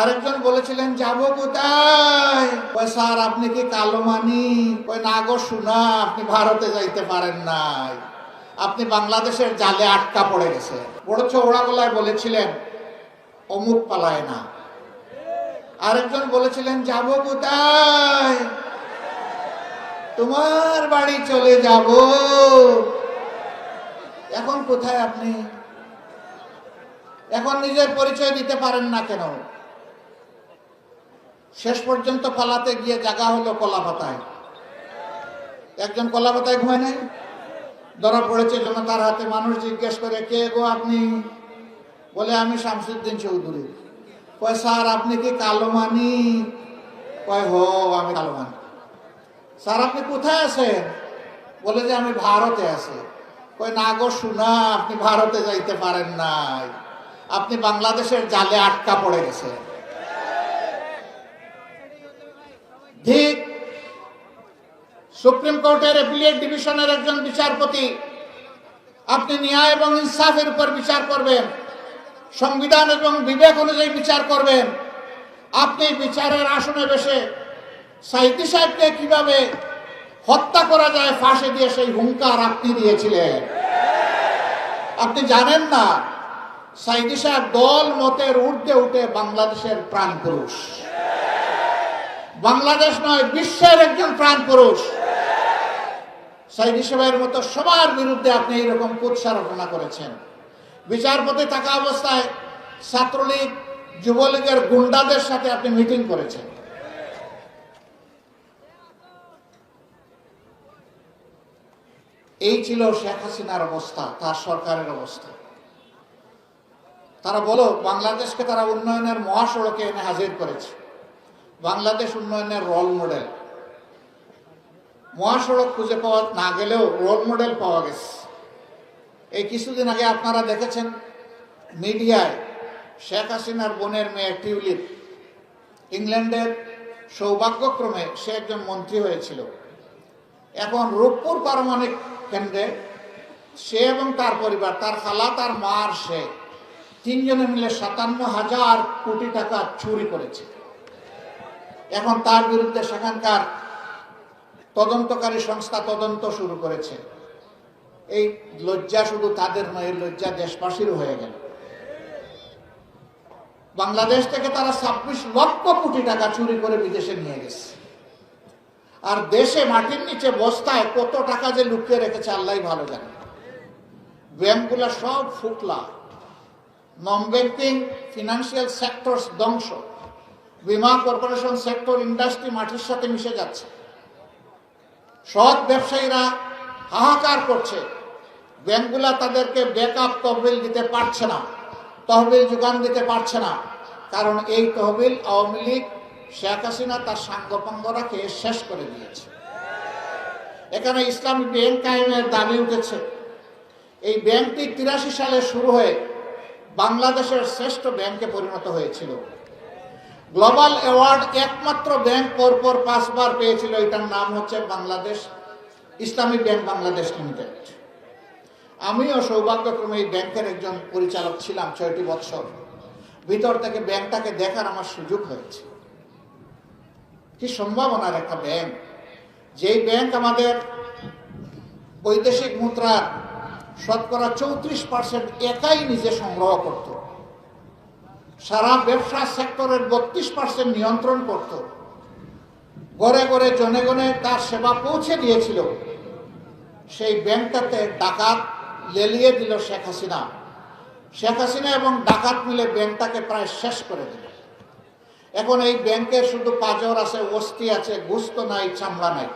আরেকজন বলেছিলেন, যাব কোথায়? কয়, স্যার, আপনি কি কালো মানি? কয়, না গো শোনা আপনি ভারতে যাইতে পারেন নাই। আপনি বাংলাদেশের জালে আটকা পড়ে গেছে বড় চৌড়া বলেছিলেন, অমুক পালায় না। আরেকজন বলেছিলেন, যাব কোথায়? তোমার বাড়ি চলে যাব। এখন কোথায় আপনি? এখন নিজের পরিচয় দিতে পারেন না কেন? শেষ পর্যন্ত পালাতে গিয়ে জায়গা হলো কলা পাতায় একজন কলা পাতায় ঘুমায় নাই? ধরা পড়েছে তার হাতে মানুষ জিজ্ঞেস করে, কে গো আপনি? বলে, আমি শামসুদ্দিন চৌধুরী। কয়, স্যার, আপনি কি কালো মানি কয়, হো, আমি কালো মানি স্যার, আপনি কোথায় আছেন? বলে যে, আমি ভারতে আছি। কয়, না গো, শোনা, আপনি ভারতে যাইতে পারেন নাই। আপনি বাংলাদেশের জালে আটকা পড়ে গেছে ঠিক সুপ্রিম কোর্টের অ্যাপিলিয়েট ডিভিশনের একজন বিচারপতি, আপনি ন্যায় এবং ইনসাফের উপর বিচার করবেন, সংবিধান এবং বিবেক অনুযায়ী বিচার করবেন। আপনি বিচারের আসনে বসে সাহিত্য সাহেবকে কীভাবে হত্যা করা যায় ফাঁসে দিয়ে সেই হুঙ্কার আপনি দিয়েছিলেন? আপনি জানেন না, সাইদি সাহেব দল মতের ঊর্ধ্বে উঠে বাংলাদেশের প্রাণ পুরুষ বাংলাদেশ নয়, বিশ্বের একজন প্রাণ পুরুষ। সাইদি সাহেবের মতো সবার বিরুদ্ধে আপনি এইরকম কুৎসারোপণা করেছেন। বিচারপতি থাকা অবস্থায় ছাত্রলীগ, যুবলীগের গুন্ডাদের সাথে আপনি মিটিং করেছেন। এই ছিল শেখ হাসিনার অবস্থা, তার সরকারের অবস্থা। তারা বলো, বাংলাদেশকে তারা উন্নয়নের মহাসড়কে এনে হাজির করেছে। বাংলাদেশ উন্নয়নের রোল মডেল মহাসড়ক খুঁজে পাওয়া না গেলেও রোল মডেল পাওয়া গেছে। এই কিছুদিন আগে আপনারা দেখেছেন মিডিয়ায় শেখ হাসিনার বোনের মেয়ে টিউলিপ। ইংল্যান্ডের সৌভাগ্যক্রমে সে একজন মন্ত্রী হয়েছিল। এখন রূপপুর পারমাণবিক কেন্দ্রে সে এবং তার পরিবার, তার খালা, তার মা আর সে তিনজনে মিলে সাতান্ন হাজার কোটি টাকা চুরি করেছে। এখন তার বিরুদ্ধে সেখানকার তদন্তকারী সংস্থা তদন্ত শুরু করেছে। এই লজ্জা শুধু তাদের নয় লজ্জা দেশবাসীর হয়ে গেল। বাংলাদেশ থেকে তারা ছাব্বিশ লক্ষ কোটি টাকা চুরি করে বিদেশে নিয়ে গেছে। আর দেশে মাটির নিচে বস্তায় কত টাকা যে লুকিয়ে রেখেছে আল্লাহ ভালো জানে। ব্যাংকগুলো সব ফুটলা। নন ব্যাংকিং ফিনান্সিয়াল সেক্টর ধ্বংস। বিমা কর্পোরেশন সেক্টর ইন্ডাস্ট্রি মাটির সাথে মিশে যাচ্ছে। সৎ ব্যবসায়ীরা হাহাকার করছে। ব্যাংকগুলা তাদেরকে ব্যাকআপ তহবিল দিতে পারছে না, তহবিল যোগান দিতে পারছে না। কারণ এই তহবিল আওয়ামী লীগ, শেখ হাসিনা তার সাঙ্গপাঙ্গরাকে শেষ করে দিয়েছে। এখানে ইসলামী ব্যাংক কায়েমের দাবি উঠেছে। এই ব্যাংকটি তিরাশি সালে শুরু হয়ে বাংলাদেশের শ্রেষ্ঠ ব্যাংকে পরিণত হয়েছিল। গ্লোবাল অ্যাওয়ার্ড একমাত্র ব্যাংক পরপর পাঁচবার পেয়েছিল, এটার নাম হচ্ছে বাংলাদেশ ইসলামী ব্যাংক বাংলাদেশ লিমিটেড আমিও সৌভাগ্যক্রমে এই ব্যাংকের একজন পরিচালক ছিলাম ছয়টি বৎসর ভিতর থেকে ব্যাংকটাকে দেখার আমার সুযোগ হয়েছে। কি সম্ভাবনার একটা ব্যাংক যেই ব্যাংক আমাদের বৈদেশিক মুদ্রার শতকরা চৌত্রিশ পার্সেন্ট একাই নিজে সংগ্রহ করত। সারা ব্যবসা সেক্টরের বত্রিশ পার্সেন্ট নিয়ন্ত্রণ করত। গড়ে গড়ে জনে গণে তার সেবা পৌঁছে দিয়েছিল। সেই ব্যাংকটাতে ডাকাত লেলিয়ে দিল শেখ হাসিনা। শেখ হাসিনা এবং ডাকাত মিলে ব্যাংকটাকে প্রায় শেষ করে দিল। এখন এই ব্যাংকের শুধু পাজর আছে অস্থি আছে, গুস্ত নাই, চামড়া নাই।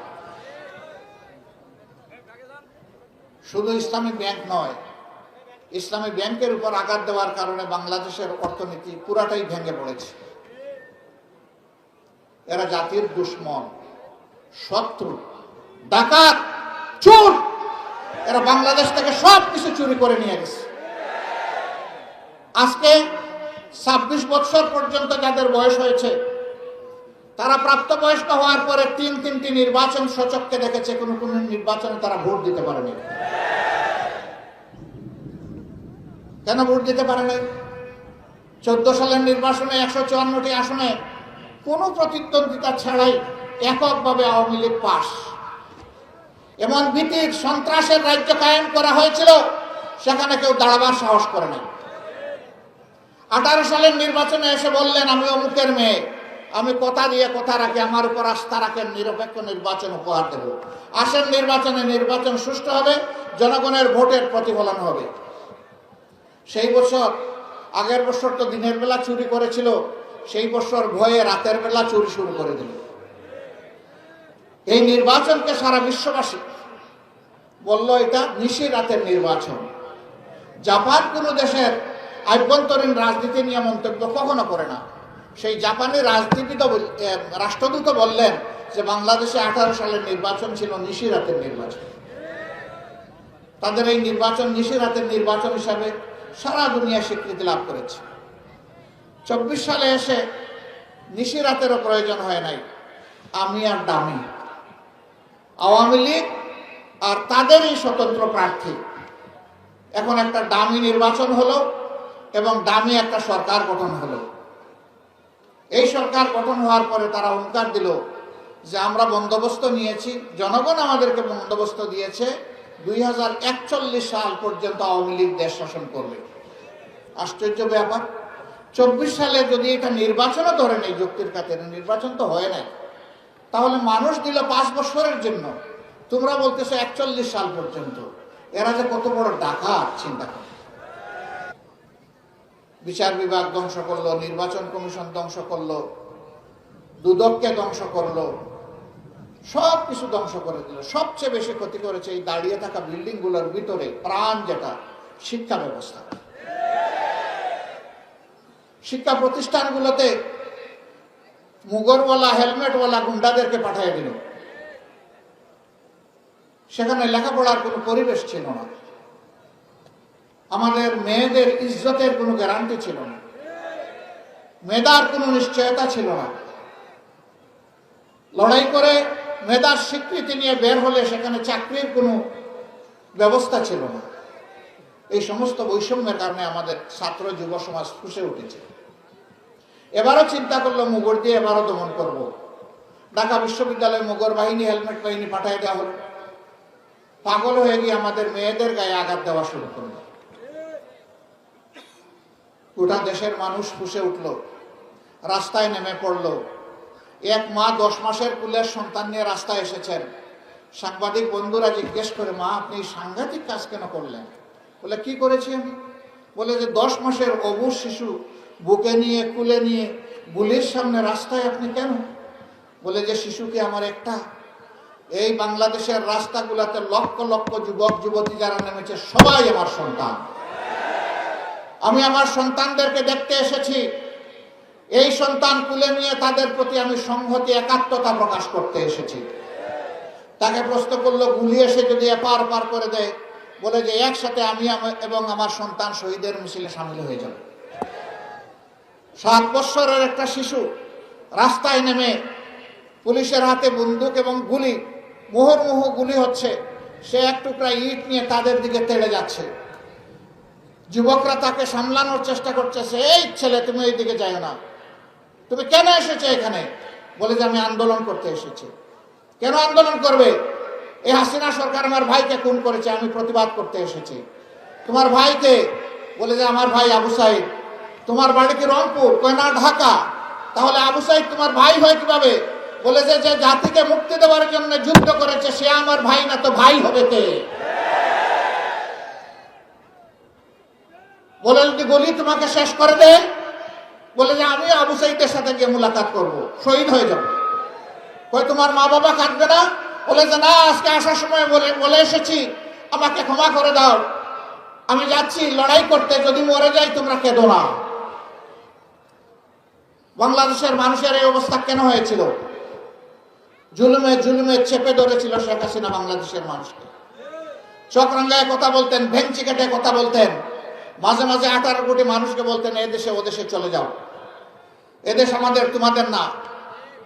শুধু ইসলামী ব্যাংক নয় ইসলামী ব্যাংকের উপর আঘাত দেওয়ার কারণে বাংলাদেশের অর্থনীতি পুরাটাই ভেঙে পড়েছে। এরা জাতির দুশ্মন, শত্রু, ডাকাত, চোর। এরা বাংলাদেশ থেকে সব কিছু চুরি করে নিয়ে গেছে। আজকে ছাব্বিশ বছর পর্যন্ত যাদের বয়স হয়েছে, তারা প্রাপ্তবয়স্ক হওয়ার পরে তিন তিনটি নির্বাচন সচককে দেখেছে, কোনো কোনো নির্বাচনে তারা ভোট দিতে পারেনি। কেন ভোট দিতে পারে নাই? চোদ্দ সালের নির্বাচনে একশো চুয়ান্নটি আসনে কোনো প্রতিদ্বন্দ্বিতা ছাড়াই এককভাবে আওয়ামী লীগ পাশ এমন ভীতির সন্ত্রাসের রাজ্য কায়েম করা হয়েছিল, সেখানে কেউ দাঁড়াবার সাহস করে নাই। আঠারো সালের নির্বাচনে এসে বললেন, আমি অমুকের মেয়ে। আমি কথা দিয়ে কথা রাখি, আমার উপর আস্থা রাখেন, নিরপেক্ষ নির্বাচন উপহার দেব। আসেন নির্বাচনে, নির্বাচন সুষ্ঠু হবে, জনগণের ভোটের প্রতিফলন হবে। সেই বছর, আগের বছর তো দিনের বেলা চুরি করেছিল, সেই বছর ভয়ে রাতের বেলা চুরি শুরু করে দিল। এই নির্বাচনকে সারা বিশ্ববাসী বলল, এটা নিশি রাতের নির্বাচন। জাপান কোনো দেশের আভ্যন্তরীণ রাজনীতি নিয়ে মন্তব্য কখনো করে না। সেই জাপানি রাজনীতিবিদ রাষ্ট্রদূত বললেন যে, বাংলাদেশে আঠারো সালের নির্বাচন ছিল নিশি রাতের নির্বাচন। তাদের এই নির্বাচন নিশি রাতের নির্বাচন হিসাবে সারা দুনিয়া স্বীকৃতি লাভ করেছে। চব্বিশ সালে এসে নিশি রাতেরও প্রয়োজন হয় নাই। আমি আর দামি। আওয়ামী লীগ আর তাদেরই স্বতন্ত্র প্রার্থী। এখন একটা দামি নির্বাচন হলো এবং দামি একটা সরকার গঠন হলো। এই সরকার গঠন হওয়ার পরে তারা হুঙ্কার দিল যে আমরা বন্দোবস্ত নিয়েছি, জনগণ আমাদেরকে বন্দোবস্ত দিয়েছে দুই হাজার একচল্লিশ সাল পর্যন্ত আওয়ামী লীগ দেশ শাসন করবে। আশ্চর্য ব্যাপার। চব্বিশ সালে যদি এটা নির্বাচনও ধরে নেই যুক্তির খাতিরে নির্বাচন তো হয় নাই, তাহলে মানুষ দিল পাঁচ বছরের জন্য। তোমরা বলতেছো একচল্লিশ সাল পর্যন্ত। এরা যে কত বড় ডাকাত, চিন্তা করো বিচার বিভাগ ধ্বংস করল, নির্বাচন কমিশন ধ্বংস করল, দুদককে ধ্বংস করল সব কিছু ধ্বংস করে দিল। সবচেয়ে বেশি ক্ষতি করেছে এই দাঁড়িয়ে থাকা বিল্ডিংগুলোর ভিতরে প্রাণ যেটা, শিক্ষা ব্যবস্থা। শিক্ষা প্রতিষ্ঠানগুলোতে মুগরওয়ালা হেলমেটওয়ালা গুন্ডাদেরকে পাঠিয়ে দিল। সেখানে লেখাপড়ার কোনো পরিবেশ ছিল না। আমাদের মেয়েদের ইজ্জতের কোনো গ্যারান্টি ছিল না। মেধার কোনো নিশ্চয়তা ছিল না। লড়াই করে মেধার স্বীকৃতি নিয়ে বের হলে সেখানে চাকরির কোনো ব্যবস্থা ছিল না। এই সমস্ত বৈষম্যের কারণে আমাদের ছাত্র যুব সমাজ ফুসে উঠেছে। এবারও চিন্তা করল, মুগর দিয়ে এবারও দমন করব। ঢাকা বিশ্ববিদ্যালয়ে মুগর বাহিনী, হেলমেট বাহিনী পাঠিয়ে দেওয়া হলো। পাগল হয়ে গিয়ে আমাদের মেয়েদের গায়ে আঘাত দেওয়া শুরু করল। গোটা দেশের মানুষ ফুসে উঠল। রাস্তায় নেমে পড়ল। এক মা দশ মাসের কুলের সন্তান নিয়ে রাস্তায় এসেছেন। সাংবাদিক বন্ধুরা জিজ্ঞেস করে, মা, আপনি সাংঘাতিক কাজ কেন করলেন? বলে, কি করেছি আমি? বলে যে, দশ মাসের অবুজ শিশু বুকে নিয়ে, কুলে নিয়ে, গুলির সামনে রাস্তায় আপনি কেন? বলে যে শিশুকে আমার একটা? এই বাংলাদেশের রাস্তাগুলোতে লক্ষ লক্ষ যুবক, যুবতী যারা নেমেছে, সবাই আমার সন্তান। আমি আমার সন্তানদেরকে দেখতে এসেছি। এই সন্তান কুলে নিয়ে তাদের প্রতি আমি সংহতি, একাত্মতা প্রকাশ করতে এসেছি। তাকে প্রশ্ন করল, গুলি এসে যদি এপার পার করে দেয়, বলে যে একসাথে আমি এবং আমার সন্তান শহীদের মিছিলে সামিল হয়ে যাব। সাত বৎসরের একটা শিশু রাস্তায় নেমে পুলিশের হাতে বন্দুক এবং গুলি মুহুর্মুহু গুলি হচ্ছে, সে এক টুকরা ইট নিয়ে তাদের দিকে তেড়ে যাচ্ছে। যুবকরা তাকে সামলানোর চেষ্টা করতেছে এই ছেলে, তুমি এই দিকে যাও না। তুমি কেন এসেছ এখানে? বলে যে আমি আন্দোলন করতে এসেছি। কেন আন্দোলন করবে? এই হাসিনা সরকার আমার ভাইকে খুন করেছে, আমি প্রতিবাদ করতে এসেছি। তোমার ভাইকে? বলে যে আমার ভাই আবু সাইদ। তোমার বাড়ি কি রংপুর? কয়না ঢাকা। তাহলে আবু সাইদ তোমার ভাই হয় কীভাবে? বলে যে যে জাতিকে মুক্তি দেওয়ার জন্য যুদ্ধ করেছে, সে আমার ভাই না, তো ভাই হবে কে? বলে যদি গলি তোমাকে শেষ করে দেয় বলে যে, আমি আবু সাইদের সাথে গিয়ে মুলাকাত করব। শহীদ হয়ে যাব। কই তোমার মা বাবা কাঁদবে না? বলে যে, না, আজকে আসার সময় বলে বলে এসেছি। আমাকে ক্ষমা করে দাও। আমি যাচ্ছি, লড়াই করতে। যদি মরে যাই, তোমরা কেঁদো না। বাংলাদেশের মানুষের এই অবস্থা কেন হয়েছিল? জুলুমে জুলুমে চেপে ধরেছিল শেখ হাসিনা বাংলাদেশের মানুষকে। চক্রাঙ্গায় কথা বলতেন ভেঞ্চি কেটে কথা বলতেন। মাঝে মাঝে আঠারো কোটি মানুষকে বলতেন এদেশে ওদেশে চলে যাও। এদেশ আমাদের, তোমাদের না।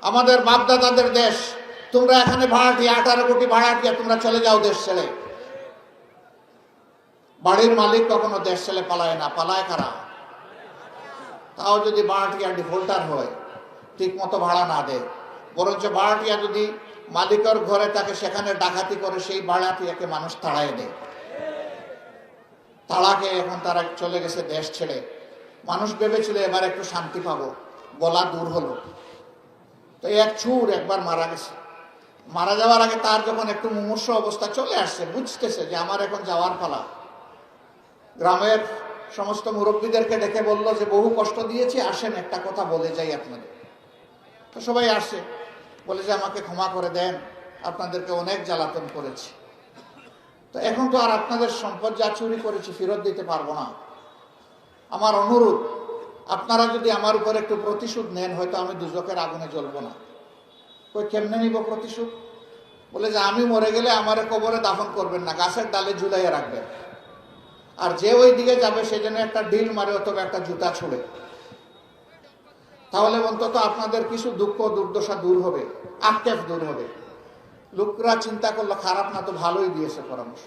আমাদের বাপদাদাদের দেশ। তোমরা এখানে ভাড়াটিয়া, আঠারো কোটি ভাড়াটিয়া, তোমরা চলে যাও দেশ ছেড়ে। বাড়ির মালিক কখনো দেশ ছেলে পালায় না। পালায় কারা? তাও যদি ভাড়াটিয়া ডিফল্টার হয় ঠিক মতো ভাড়া না দেয়। বরঞ্চ ভাড়াটিয়া যদি মালিকের ঘরে তাকে সেখানে ডাকাতি করে, সেই ভাড়াটিয়াকে মানুষ তাড়ায় দেয়। তাড়াকে এখন তারা চলে গেছে দেশ ছেড়ে। মানুষ ভেবেছিল এবার একটু শান্তি পাবো। গলা দূর হলো। তো এক চুর একবার মারা গেছে। মারা যাওয়ার আগে তার যখন একটু মুমূর্ষ অবস্থা চলে আসছে, বুঝতেছে যে আমার এখন যাওয়ার পালা। গ্রামের সমস্ত মুরব্বীদেরকে ডেকে বলল যে, বহু কষ্ট দিয়েছি, আসেন, একটা কথা বলে যাই আপনাদের। তো সবাই আসে, বলে যে, আমাকে ক্ষমা করে দেন, আপনাদেরকে অনেক জ্বালাতন করেছি। তো এখন তো আর আপনাদের সম্পদ যা চুরি করেছি ফেরত দিতে পারব না। আমার অনুরোধ আপনারা যদি আমার উপর একটু প্রতিশোধ নেন, হয়তো আমি দুজকের আগুনে জ্বলবো না। কই, কেমনে নিব প্রতিশোধ? বলে যে, আমি মরে গেলে আমার কবরে দাফন করবেন না, গাছের ডালে ঝুলাইয়া রাখবেন। আর যে ওই দিকে যাবে, সে যেন একটা ডিল মারে অথবা একটা জুতা ছুড়ে। তাহলে অন্তত আপনাদের কিছু দুঃখ, দুর্দশা দূর হবে, আক্ষেপ দূর হবে। লোকরা চিন্তা করল, খারাপ না তো ভালোই দিয়েছে পরামর্শ।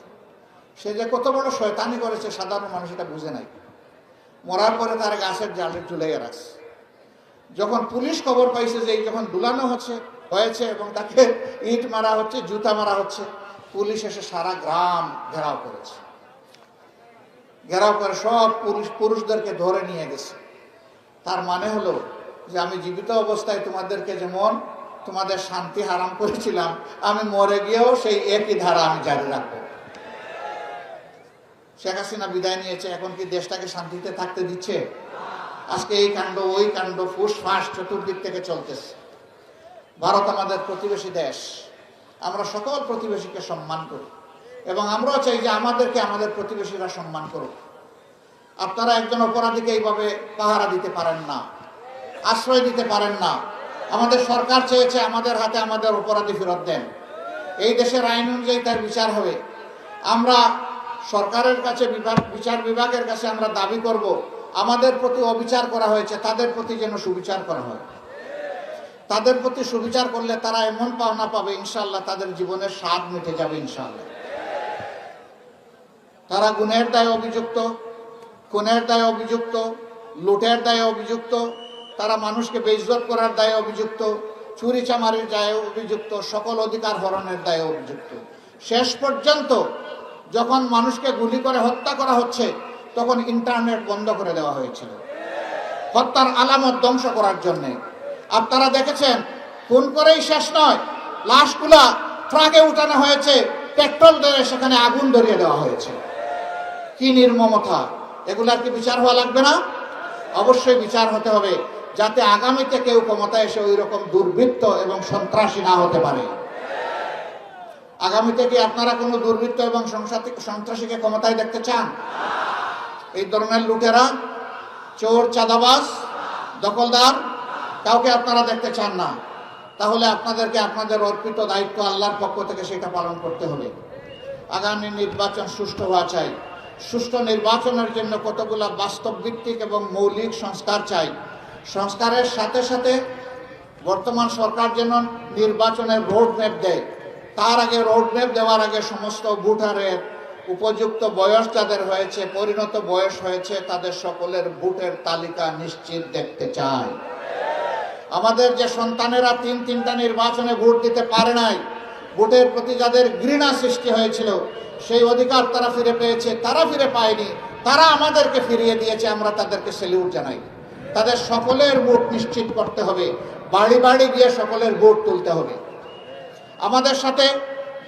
সে যে কত বড় শয়তানি করেছে, সাধারণ মানুষ এটা বুঝে নাই। মরার পরে তার গাছের জালে ঝুলাইয়া রাখছে যখন পুলিশ খবর পাইছে যে যখন দুলানো হচ্ছে, হয়েছে এবং তাকে ইট মারা হচ্ছে, জুতা মারা হচ্ছে, পুলিশ এসে সারা গ্রাম ঘেরাও করেছে। ঘেরাও করে সব পুরুষ পুরুষদেরকে ধরে নিয়ে গেছে। তার মানে হলো যে আমি জীবিত অবস্থায় তোমাদেরকে যেমন তোমাদের শান্তি হারাম করেছিলাম, আমি মরে গিয়েও সেই একই ধারা আমি জারি রাখব। শেখ হাসিনা বিদায় নিয়েছে, এখন কি দেশটাকে শান্তিতে থাকতে দিচ্ছে? আজকে এই কাণ্ড, ওই কাণ্ড ফুস ফাঁস চতুর্দিক থেকে চলতেছে। ভারত আমাদের প্রতিবেশী দেশ। আমরা সকল প্রতিবেশীকে সম্মান করি এবং আমরাও চাই যে আমাদেরকে আমাদের প্রতিবেশীরা সম্মান করুক। আপনারা একজন অপরাধীকে এইভাবে পাহারা দিতে পারেন না, আশ্রয় দিতে পারেন না। আমাদের সরকার চেয়েছে আমাদের হাতে আমাদের অপরাধী ফেরত দেন। এই দেশের আইন অনুযায়ী তার বিচার হবে। আমরা সরকারের কাছে বিভাগ, বিচার বিভাগের কাছে আমরা দাবি করব, আমাদের প্রতি অবিচার করা হয়েছে, তাদের প্রতি যেন সুবিচার করা হয়। তাদের প্রতি সুবিচার করলে তারা এমন পাওনা পাবে ইনশাল্লাহ তাদের জীবনের স্বাদ মিটে যাবে ইনশাল্লাহ তারা গুণের দায়ে অভিযুক্ত, খুনের দায়ে অভিযুক্ত, লুটের দায়ে অভিযুক্ত, তারা মানুষকে বেইজ্জত করার দায়ে অভিযুক্ত, চুরি চামারির দায়ে অভিযুক্ত, সকল অধিকার হরণের দায়ে অভিযুক্ত। শেষ পর্যন্ত যখন মানুষকে গুলি করে হত্যা করা হচ্ছে, তখন ইন্টারনেট বন্ধ করে দেওয়া হয়েছিল। হত্যার আলামত ধ্বংস করার জন্যে। আপনারা দেখেছেন ফোন করেই শেষ নয়, লাশগুলা ট্রাকে উঠানো হয়েছে, পেট্রোল দিয়ে সেখানে আগুন ধরিয়ে দেওয়া হয়েছে। কি নির্মমতা, এগুলার কি বিচার হওয়া লাগবে না? অবশ্যই বিচার হতে হবে, যাতে আগামীতে কেউ ক্ষমতায় এসে ওই রকম দুর্বৃত্ত এবং সন্ত্রাসী না হতে পারে। আগামীতে কি আপনারা কোনো দুর্বৃত্ত এবং সন্ত্রাসীকে ক্ষমতায় দেখতে চান? এই ধরনের লুটেরা, চোর চাঁদাবাস দখলদার, কাউকে আপনারা দেখতে চান না। তাহলে আপনাদেরকে আপনাদের অর্পিত দায়িত্ব আল্লাহর পক্ষ থেকে সেটা পালন করতে হবে। আগামী নির্বাচন সুষ্ঠু হওয়া চাই। সুষ্ঠু নির্বাচনের জন্য কতগুলো বাস্তব ভিত্তিক এবং মৌলিক সংস্কার চাই। সংস্কারের সাথে সাথে বর্তমান সরকার যেন নির্বাচনের রোড ম্যাপ দেয়। তার আগে রোড ম্যাপ দেওয়ার আগে সমস্ত ভোটারের উপযুক্ত বয়স যাদের হয়েছে, পরিণত বয়স হয়েছে, তাদের সকলের ভোটের তালিকা নিশ্চিত দেখতে চাই। আমাদের যে সন্তানেরা তিন তিনটা নির্বাচনে ভোট দিতে পারে নাই, ভোটের প্রতি যাদের ঘৃণা সৃষ্টি হয়েছিল, সেই অধিকার তারা ফিরে পেয়েছে, তারা ফিরে পায়নি, তারা আমাদেরকে ফিরিয়ে দিয়েছে, আমরা তাদেরকে সেলিউট জানাই। তাদের সকলের ভোট নিশ্চিত করতে হবে, বাড়ি বাড়ি গিয়ে সকলের ভোট তুলতে হবে। আমাদের সাথে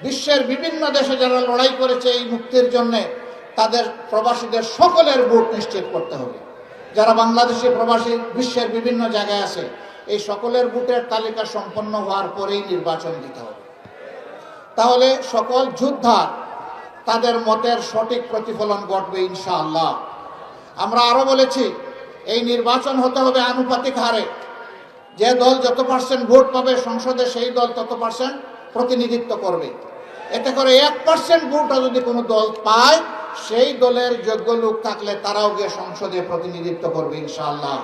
বিশ্বের বিভিন্ন দেশে যারা লড়াই করেছে এই মুক্তির জন্যে তাদের প্রবাসীদের সকলের ভোট নিশ্চিত করতে হবে। যারা বাংলাদেশি প্রবাসী বিশ্বের বিভিন্ন জায়গায় আছে, এই সকলের ভোটের তালিকা সম্পন্ন হওয়ার পরেই নির্বাচন দিতে হবে। তাহলে সকল যোদ্ধা তাদের মতের সঠিক প্রতিফলন ঘটবে ইনশাআল্লাহ। আমরা আরও বলেছি, এই নির্বাচন হতে হবে আনুপাতিক হারে। যে দল যত পার্সেন্ট ভোট পাবে সংসদে, সেই দল তত পার্সেন্ট প্রতিনিধিত্ব করবে। এতে করে এক পার্সেন্ট ভোটও যদি কোনো দল পায়, সেই দলের যোগ্য লোক থাকলে তারাও গিয়ে সংসদে প্রতিনিধিত্ব করবে ইনশাল্লাহ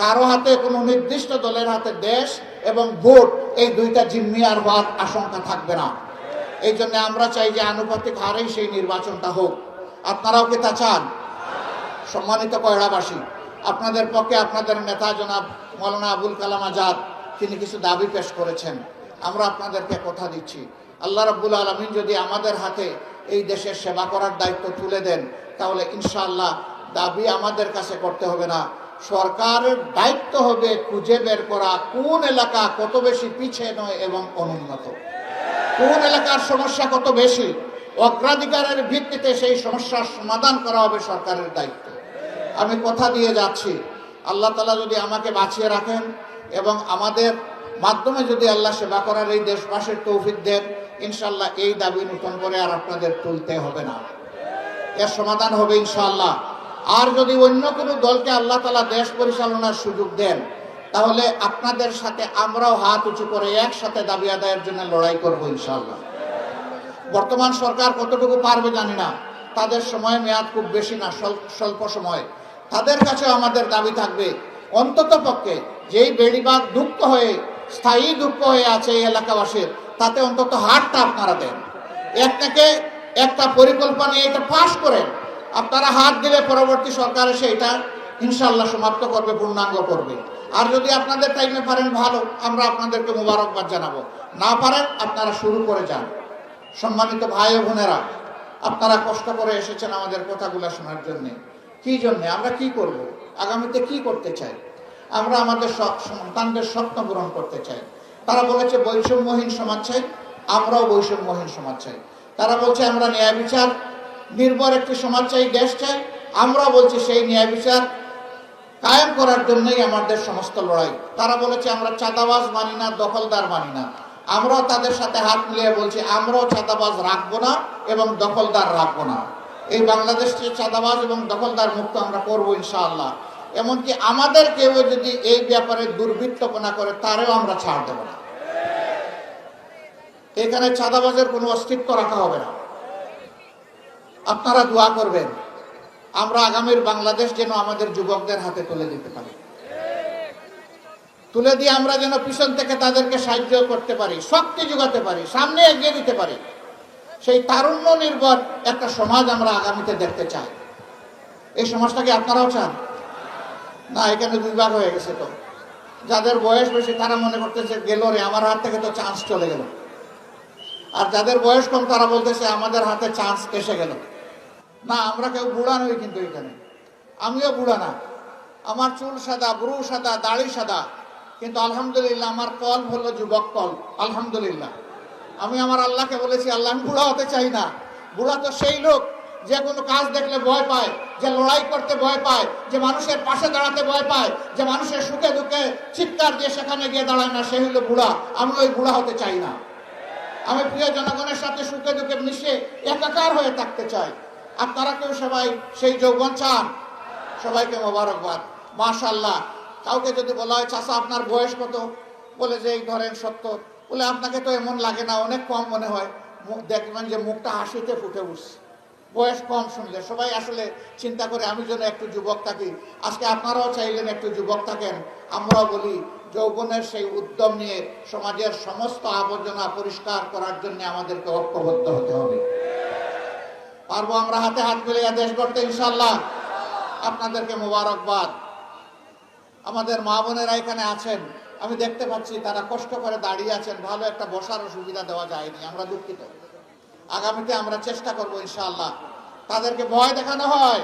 কারও হাতে কোনো নির্দিষ্ট দলের হাতে দেশ এবং ভোট এই দুইটা জিম্মি আর হওয়ার আশঙ্কা থাকবে না। এই জন্য আমরা চাই যে আনুপাতিক হারেই সেই নির্বাচনটা হোক। আপনারাও কি তা চান? সম্মানিত কয়রাবাসী আপনাদের পক্ষে আপনাদের নেতা জনাব মৌলানা আবুল কালাম আজাদ, তিনি কিছু দাবি পেশ করেছেন। আমরা আপনাদেরকে কথা দিচ্ছি। আল্লাহ রাব্বুল আলমিন যদি আমাদের হাতে এই দেশের সেবা করার দায়িত্ব তুলে দেন, তাহলে ইনশাআল্লাহ দাবি আমাদের কাছে করতে হবে না। সরকারের দায়িত্ব হবে খুঁজে বের করা কোন এলাকা কত বেশি পিছিয়ে নয় এবং অনুন্নত। কোন এলাকার সমস্যা কত বেশি, অগ্রাধিকারের ভিত্তিতে সেই সমস্যার সমাধান করা হবে সরকারের দায়িত্ব। আমি কথা দিয়ে যাচ্ছি। আল্লাহ তালা যদি আমাকে বাঁচিয়ে রাখেন এবং আমাদের মাধ্যমে যদি আল্লাহ সেবা করার এই দেশবাসীর তৌফিক দেন ইনশাল্লাহ এই দাবি নতুন করে আর আপনাদের তুলতে হবে না। এর সমাধান হবে ইনশাল্লাহ আর যদি অন্য কোনো দলকে আল্লাহ তালা দেশ পরিচালনার সুযোগ দেন, তাহলে আপনাদের সাথে আমরাও হাত উঁচু করে একসাথে দাবি আদায়ের জন্য লড়াই করব ইনশাল্লাহ বর্তমান সরকার কতটুকু পারবে জানি না। তাদের সময় মেয়াদ খুব বেশি না স্বল্প সময়। তাদের কাছে আমাদের দাবি থাকবে। অন্তত পক্ষে যেই বেড়িবাগ দুঃখ হয়ে স্থায়ী দুঃখ হয়ে আছে এই এলাকাবাসীর। তাতে অন্তত হাতটা আপনারা দেন। এক থেকে একটা পরিকল্পনা এটা পাশ করেন। আপনারা হাত দিলে পরবর্তী সরকার এসে এটা ইনশাল্লাহ সমাপ্ত করবে, পূর্ণাঙ্গ করবে। আর যদি আপনাদের টাইমে পারেন ভালো, আমরা আপনাদেরকে মোবারকবাদ জানাব। না পারেন, আপনারা শুরু করে যান। সম্মানিত ভাই ও বোনেরা, আপনারা কষ্ট করে এসেছেন আমাদের কথাগুলো শোনার জন্যে। কি জন্যে? আমরা কি করব? আগামীতে কি করতে চাই? আমরা আমাদের সন্তানদের স্বপ্ন পূরণ করতে চাই। তারা বলেছে, বৈষম্যহীন সমাজ চাই, আমরাও বৈষম্যহীন সমাজ চাই। তারা বলছে, আমরা ন্যায় বিচার, নির্ভর একটি সমাজ চাই, দেশ চাই। আমরা বলছি, সেই ন্যায় বিচার কায়েম করার জন্যই আমাদের সমস্ত লড়াই। তারা বলেছে, আমরা চাঁদাবাজ মানি না, দখলদার মানি না। আমরাও তাদের সাথে হাত মিলিয়ে বলছি, আমরাও চাঁদাবাজ রাখব না এবং দখলদার রাখব না। এই বাংলাদেশকে চাঁদাবাজ এবং দখলদার মুক্ত আমরা করব ইনশাআল্লাহ। এমনকি আমাদের কেউ যদি এই ব্যাপারে দুর্বৃত্তপনা করে, তারেও আমরা ছাড় দেব না। এখানে চাঁদাবাজের কোনো অস্তিত্ব রাখা হবে না। আপনারা দোয়া করবেন, আমরা আগামীর বাংলাদেশ যেন আমাদের যুবকদের হাতে তুলে দিতে পারি। তুলে দিয়ে আমরা যেন পিছন থেকে তাদেরকে সাহায্য করতে পারি, শক্তি যোগাতে পারি, সামনে এগিয়ে দিতে পারি। সেই তারুণ্য নির্ভর একটা সমাজ আমরা আগামীতে দেখতে চাই। এই সমাজটাকে আপনারাও চান। না, এখানে দুই ভাগ হয়ে গেছে তো। যাদের বয়স বেশি, তারা মনে করতেছে, গেল রে, আমার হাত থেকে তো চান্স চলে গেল। আর যাদের বয়স কম, তারা বলতেছে, আমাদের হাতে চান্স এসে গেল। না, আমরা কেউ বুড়া নই কিন্তু এখানে। আমিও বুড়া না। আমার চুল সাদা, ব্রু সাদা, দাড়ি সাদা, কিন্তু আলহামদুলিল্লাহ আমার কল হলো যুবক কল, আলহামদুলিল্লাহ। আমি আমার আল্লাহকে বলেছি, আল্লাহ, আমি বুড়া হতে চাই না। বুড়া তো সেই লোক যে কোনো কাজ দেখলে ভয় পায়, যে লড়াই করতে ভয় পায়, যে মানুষের পাশে দাঁড়াতে ভয় পায়, যে মানুষের সুখে দুঃখে চিৎকার দিয়ে সেখানে গিয়ে দাঁড়ায় না, সে হলো বুড়া। আমি ওই বুড়া হতে চাই না। আমি প্রিয় জনগণের সাথে সুখে দুঃখে মিশে একাকার হয়ে থাকতে চাই। আপনারা কেউ সবাই সেই যৌবন চান। সবাইকে মোবারকবাদ। মাশাল্লাহ কাউকে যদি বলা হয় চাষা আপনার বয়স কত? বলে যে, এই ধরেন সত্তর। বলে, আপনাকে তো এমন লাগে না, অনেক কম মনে হয়। দেখবেন যে মুখটা হাসিতে ফুটে উঠছে। বয়স কম শুনলে। সবাই আসলে চিন্তা করে, আমি যেন একটু যুবক থাকি। আজকে আপনারাও চাইলেন একটু যুবক থাকেন। আমরাও বলি, যৌবনের সেই উদ্যম নিয়ে সমাজের সমস্ত আবর্জনা পরিষ্কার করার জন্য আমাদেরকে ঐক্যবদ্ধ হতে হবে। পারব আমরা হাতে হাত মিলিয়ে দেশ গড়তে ইনশাল্লাহ আপনাদেরকে মোবারকবাদ। আমাদের মা বোনেরা এখানে আছেন। আমি দেখতে পাচ্ছি তারা কষ্ট করে দাঁড়িয়ে আছেন। ভালো একটা বসারও সুবিধা দেওয়া যায়নি। আমরা দুঃখিত। আগামীতে আমরা চেষ্টা করব ইনশাআল্লাহ। তাদেরকে ভয় দেখানো হয়।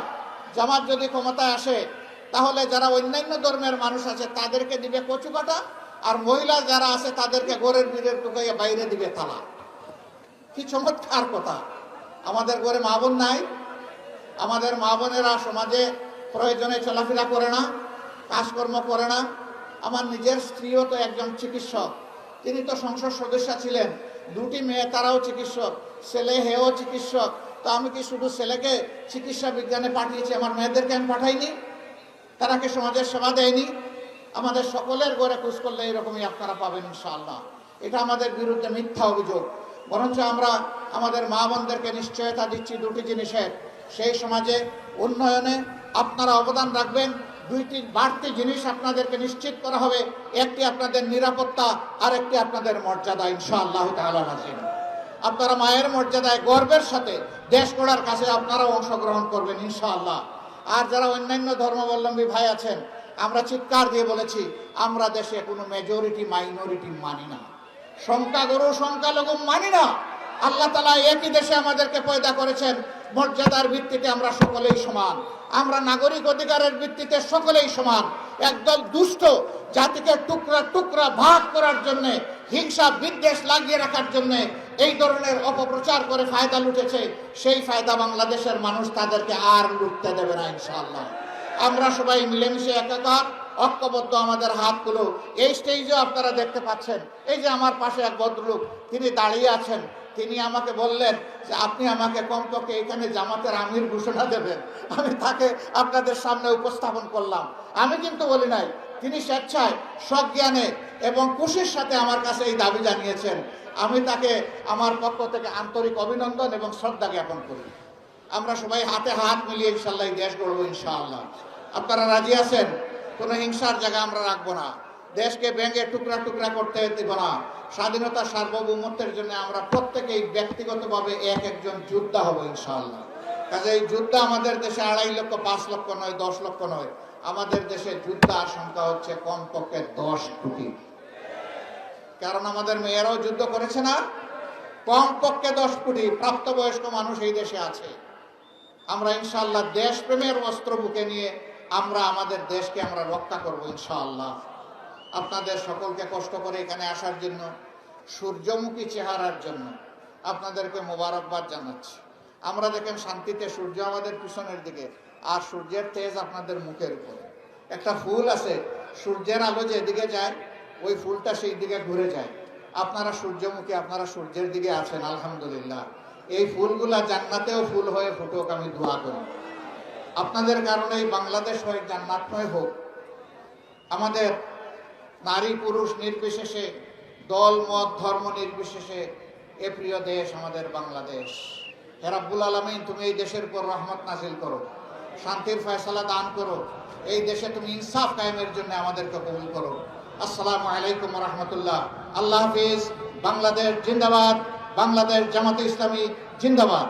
জামাত যদি ক্ষমতায় আসে, তাহলে যারা অন্যান্য ধর্মের মানুষ আছে, তাদেরকে দিবে কচু কাটা আর মহিলা যারা আছে, তাদেরকে গোরের বীরের টুকাইয়া বাইরে দিবে থালা। কি চমৎকার কথা। আমাদের ঘরে মা বোন নাই। আমাদের মা বোনেরা সমাজে প্রয়োজনে চলাফেরা করে না, কাজকর্ম করে না। আমার নিজের স্ত্রীও তো একজন চিকিৎসক। তিনি তো সংসদ সদস্য ছিলেন। দুটি মেয়ে, তারাও চিকিৎসক, ছেলে হেও চিকিৎসক। তো আমি কি শুধু ছেলেকে চিকিৎসা বিজ্ঞানে পাঠিয়েছি, আমার মেয়েদেরকে আমি পাঠাইনি? তারা কি সমাজের সেবা দেয়নি? আমাদের সকলের ঘরে খোঁজ করলে এরকমই আপনারা পাবেন ইনশাআল্লাহ। এটা আমাদের বিরুদ্ধে মিথ্যা অভিযোগ। বরঞ্চ আমরা আমাদের মা বোনদেরকে নিশ্চয়তা দিচ্ছি দুটি জিনিসের। সেই সমাজে উন্নয়নে আপনারা অবদান রাখবেন। দুইটি বাড়তি জিনিস আপনাদেরকে নিশ্চিত করা হবে। একটি আপনাদের নিরাপত্তা আর একটি আপনাদের মর্যাদা, ইনশাআল্লাহ নাজিম। আপনারা মায়ের মর্যাদায়, গর্বের সাথে দেশ গড়ার কাছে আপনারাও অংশগ্রহণ করবেন, ইনশাআল্লাহ। আর যারা অন্যান্য ধর্মাবলম্বী ভাই আছেন, আমরা চিৎকার দিয়ে বলেছি, আমরা দেশে কোনো মেজরিটি মাইনরিটি মানি না। সংখ্যাগুরু, সংখ্যালঘু মানি না। আল্লাহ তালা একই দেশে আমাদেরকে পয়দা করেছেন, মর্যাদার ভিত্তিতে আমরা সকলেই সমান। আমরা নাগরিক অধিকারের ভিত্তিতে সকলেই সমান। একদল দুষ্ট জাতিকে টুকরা টুকরা ভাগ করার জন্য, হিংসা বিদ্বেষ লাগিয়ে রাখার জন্য এই ধরনের অপপ্রচার করে ফায়দা লুটেছে, সেই ফায়দা বাংলাদেশের মানুষ তাদেরকে আর লুটতে দেবে না ইনশাআল্লাহ। আমরা সবাই মিলেমিশে একাকার, ঐক্যবদ্ধ আমাদের হাতগুলো। এই স্টেজেও আপনারা দেখতে পাচ্ছেন, এই যে আমার পাশে এক ভদ্রলোক, তিনি দাঁড়িয়ে আছেন। তিনি আমাকে বললেন যে, আপনি আমাকে কমপক্ষে এখানে জামাতের আমির ঘোষণা দেবেন। আমি তাকে আপনাদের সামনে উপস্থাপন করলাম। আমি কিন্তু বলি নাই, তিনি স্বেচ্ছায় সজ্ঞানে এবং খুশির সাথে আমার কাছে এই দাবি জানিয়েছেন। আমি তাকে আমার পক্ষ থেকে আন্তরিক অভিনন্দন এবং শ্রদ্ধা জ্ঞাপন করি। আমরা সবাই হাতে হাত মিলিয়ে ইনশাল্লাহ দেশ গড়বো ইনশাআল্লাহ। আপনারা রাজি আছেন? কোনো হিংসার জায়গা আমরা রাখব না। দেশকে ব্যাঙ্গে টুকরা টুকরা করতে দেব না। স্বাধীনতা সার্বভৌমত্বের জন্য আমরা প্রত্যেকেই ব্যক্তিগতভাবে এক একজন যোদ্ধা হব ইনশাআল্লাহ। কাজে এই যুদ্ধ আমাদের দেশে আড়াই লক্ষ, পাঁচ লক্ষ নয়, দশ লক্ষ নয়। আমাদের দেশে যুদ্ধ আশঙ্কা হচ্ছে কমপক্ষে দশ কোটি। কারণ আমাদের মেয়েরাও যুদ্ধ করেছে না? কমপক্ষে দশ কোটি প্রাপ্তবয়স্ক মানুষ এই দেশে আছে। আমরা ইনশাআল্লাহ দেশপ্রেমের অস্ত্র বুকে নিয়ে আমরা আমাদের দেশকে আমরা রক্ষা করব ইনশাআল্লাহ। আপনাদের সকলকে কষ্ট করে এখানে আসার জন্য, সূর্যমুখী চেহারার জন্য আপনাদেরকে মোবারকবাদ জানাচ্ছি। আমরা দেখেন শান্তিতে সূর্য আমাদের পিছনের দিকে, আর সূর্যের তেজ আপনাদের মুখের উপরে। একটা ফুল আছে, সূর্যের আলো যেদিকে যায়, ওই ফুলটা সেই দিকে ঘুরে যায়। আপনারা সূর্যমুখী, আপনারা সূর্যের দিকে আছেন, আলহামদুলিল্লাহ। এই ফুলগুলা জান্নাতেও ফুল হয়ে ফুটুক, আমি দোয়া করি। আপনাদের কারণে বাংলাদেশ হয়ে জান্নাতময় হোক, আমাদের নারী পুরুষ নির্বিশেষে, দল, মত, ধর্ম নির্বিশেষে এ প্রিয় দেশ আমাদের বাংলাদেশ। হেরাবুল আলমিন, তুমি এই দেশের উপর রহমত নাজিল করো, শান্তির ফয়সালা দান করো, এই দেশে তুমি ইনসাফ কায়েমের জন্য আমাদেরকে কবুল করো। আসসালামু আলাইকুম রহমতুল্লাহ। আল্লাহ হাফিজ, বাংলাদেশ জিন্দাবাদ, বাংলাদেশ জামাতে ইসলামী জিন্দাবাদ।